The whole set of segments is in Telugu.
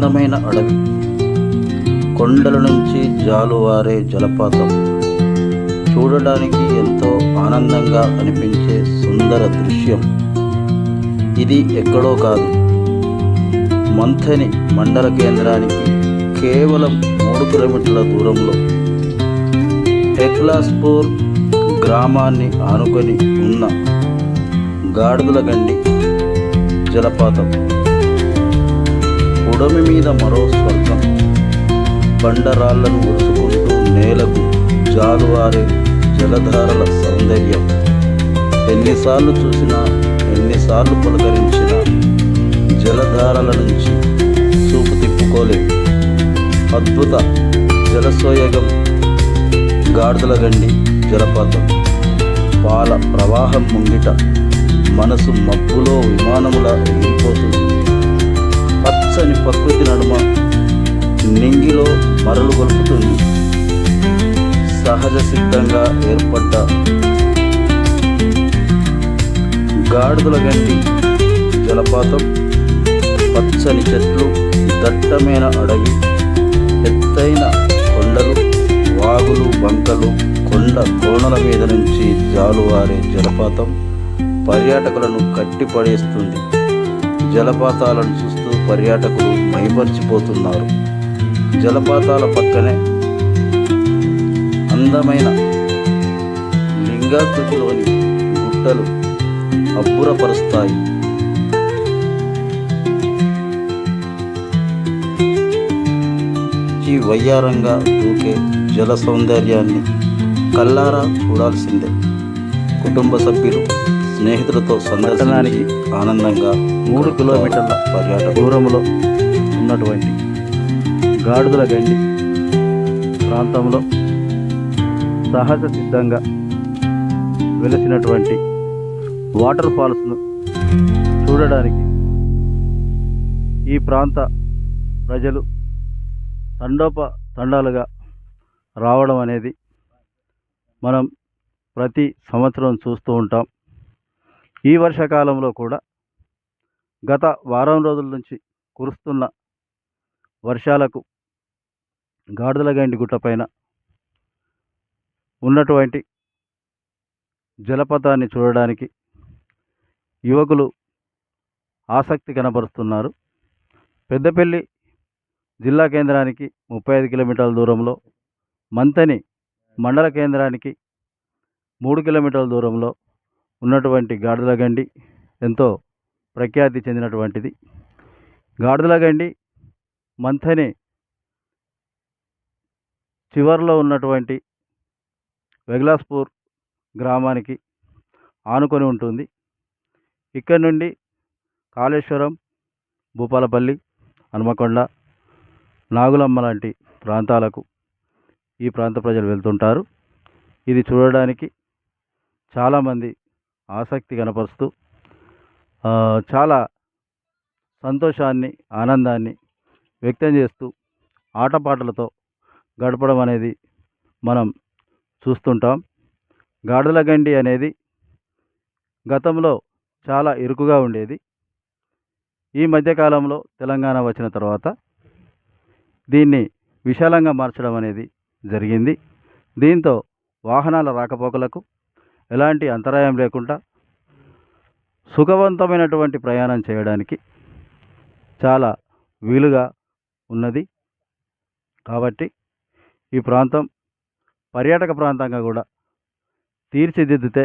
అందమైన అడవి. కొండల నుంచి జాలువారే జలపాతం. చూడడానికి ఎంతో ఆనందంగా అనిపించే సుందర దృశ్యం. ఇది ఎక్కడో కాదు. మంథని మండల కేంద్రానికి కేవలం మూడు కిలోమీటర్ల దూరంలో. హెక్లాస్పూర్ గ్రామాన్ని ఆనుకొని ఉన్న గాడిదల గండి జలపాతం. ఉడమి మీద మరో స్వర్గం. బండరాళ్ళను ఉరుసుకుంటూ నేలకు జాలువారే జలధారల సౌందర్యం. ఎన్నిసార్లు చూసినా ఎన్నిసార్లు పులకరించినా జలధారల నుంచి చూపు తిప్పుకోలేదు. అద్భుత జలసోయగం గాడిదల గండి జలపాతం పాల ప్రవాహం ముంగిట మనసు మబ్బులో విమానములా ఎగిరిపోతుంది. పచ్చని ప్రకృతి నడుమ నింగిలో మరలు గొలుపుతుంది. సహజ సిద్ధంగా ఏర్పడ్డ గాడిదల గండి జలపాతం పచ్చని చెట్లు దట్టమైన అడవి ఎత్తైన కొండలు వాగులు బంకలు కొండ కోణల మీద నుంచి జాలువారే జలపాతం పర్యాటకులను కట్టిపడేస్తుంది. జలపాతాలను చూస్తూ పర్యాటకులు మైమర్చిపోతున్నారు. జలపాతాల పక్కనే అందమైన లింగాకృతిలోని గుట్టలు అబ్బురపరుస్తాయి. ఈ వయ్యారంగా దూకే జల సౌందర్యాన్ని కల్లారా చూడాల్సిందే. కుటుంబ సభ్యులు స్నేహితులతో సందర్శనానికి ఆనందంగా మూడు కిలోమీటర్ల పర్యాటక దూరంలో ఉన్నటువంటి గాడిదల గండి ప్రాంతంలో సహజ సిద్ధంగా వెలిసినటువంటి వాటర్ ఫాల్స్ను చూడడానికి ఈ ప్రాంత ప్రజలు తండోప తండాలుగా రావడం అనేది మనం ప్రతి సంవత్సరం చూస్తూ ఉంటాం. ఈ వర్షాకాలంలో కూడా గత వారం రోజుల నుంచి కురుస్తున్న వర్షాలకు గాడిదలగండి గుట్టపైన ఉన్నటువంటి జలపాతాన్ని చూడడానికి యువకులు ఆసక్తి కనబరుస్తున్నారు. పెద్దపల్లి జిల్లా కేంద్రానికి ముప్పై ఐదు కిలోమీటర్ల దూరంలో మంతని మండల కేంద్రానికి మూడు కిలోమీటర్ల దూరంలో ఉన్నటువంటి గాడిదలగండి ఎంతో ప్రఖ్యాతి చెందినటువంటిది. గాడిదలగండి మంథని చివర్లో ఉన్నటువంటి వెగ్లాస్పూర్ గ్రామానికి ఆనుకొని ఉంటుంది. ఇక్కడ నుండి కాళేశ్వరం భూపాలపల్లి హనుమకొండ నాగులమ్మ లాంటి ప్రాంతాలకు ఈ ప్రాంత ప్రజలు వెళ్తుంటారు. ఇది చూడడానికి చాలామంది ఆసక్తి కనపరుస్తూ చాలా సంతోషాన్ని ఆనందాన్ని వ్యక్తం చేస్తూ ఆటపాటలతో గడపడం అనేది మనం చూస్తుంటాం. గాడుల గండి అనేది గతంలో చాలా ఇరుకుగా ఉండేది. ఈ మధ్యకాలంలో తెలంగాణ వచ్చిన తర్వాత దీన్ని విశాలంగా మార్చడం అనేది జరిగింది. దీంతో వాహనాల రాకపోకలకు ఎలాంటి అంతరాయం లేకుండా సుఖవంతమైనటువంటి ప్రయాణం చేయడానికి చాలా వీలుగా ఉన్నది. కాబట్టి ఈ ప్రాంతం పర్యాటక ప్రాంతంగా కూడా తీర్చిదిద్దితే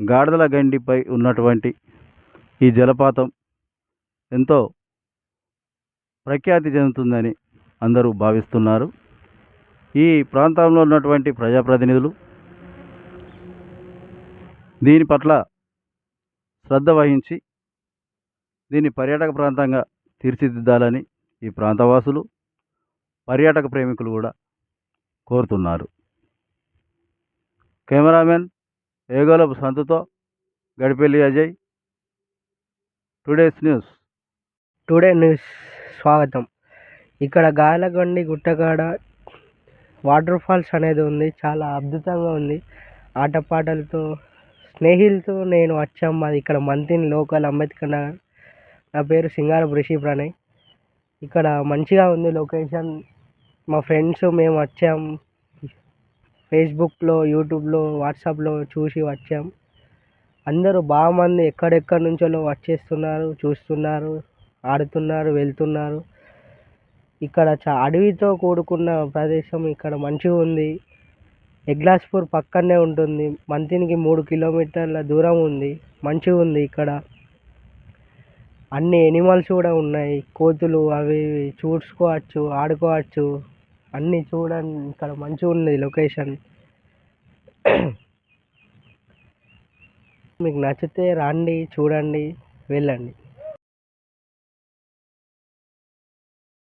గాడిదల గండిపై ఉన్నటువంటి ఈ జలపాతం ఎంతో ప్రఖ్యాతి చెందుతుందని అందరూ భావిస్తున్నారు. ఈ ప్రాంతంలో ఉన్నటువంటి ప్రజాప్రతినిధులు దీని పట్ల శ్రద్ధ వహించి దీన్ని పర్యాటక ప్రాంతంగా తీర్చిదిద్దాలని ఈ ప్రాంతవాసులు పర్యాటక ప్రేమికులు కూడా కోరుతున్నారు. Cameraman Egolapu సంతుతో Gadipelli Ajay. Today's news. Today news స్వాగతం. ఇక్కడ గాయలగొండి గుట్టకాడ వాటర్ ఫాల్స్ అనేది ఉంది. చాలా అద్భుతంగా ఉంది. ఆటపాటలతో స్నేహితులతో నేను వచ్చాం. మాది ఇక్కడ మంతిన్ లోకల్ అంబేద్కర్ నగర్. నా పేరు సింగారపు రిషి ప్రణయ్. ఇక్కడ మంచిగా ఉంది లొకేషన్. మా ఫ్రెండ్స్ మేము వచ్చాం. ఫేస్బుక్లో యూట్యూబ్లో వాట్సాప్లో చూసి వచ్చాం. అందరూ బాగా మంది ఎక్కడెక్కడి నుంచో వచ్చేస్తున్నారు చూస్తున్నారు ఆడుతున్నారు వెళ్తున్నారు. ఇక్కడ చా అడవితో కూడుకున్న ప్రదేశం ఇక్కడ మంచిగా ఉంది. ఎగ్లాస్పూర్ పక్కనే ఉంటుంది. మంతినికి మూడు కిలోమీటర్ల దూరం ఉంది. మంచిగా ఉంది ఇక్కడ. అన్ని ఎనిమల్స్ కూడా ఉన్నాయి. కోతులు అవి ఇవి చూసుకోవచ్చు ఆడుకోవచ్చు. అన్నీ చూడండి. ఇక్కడ మంచిగా ఉన్నది లొకేషన్. మీకు నచ్చితే రండి చూడండి వెళ్ళండి.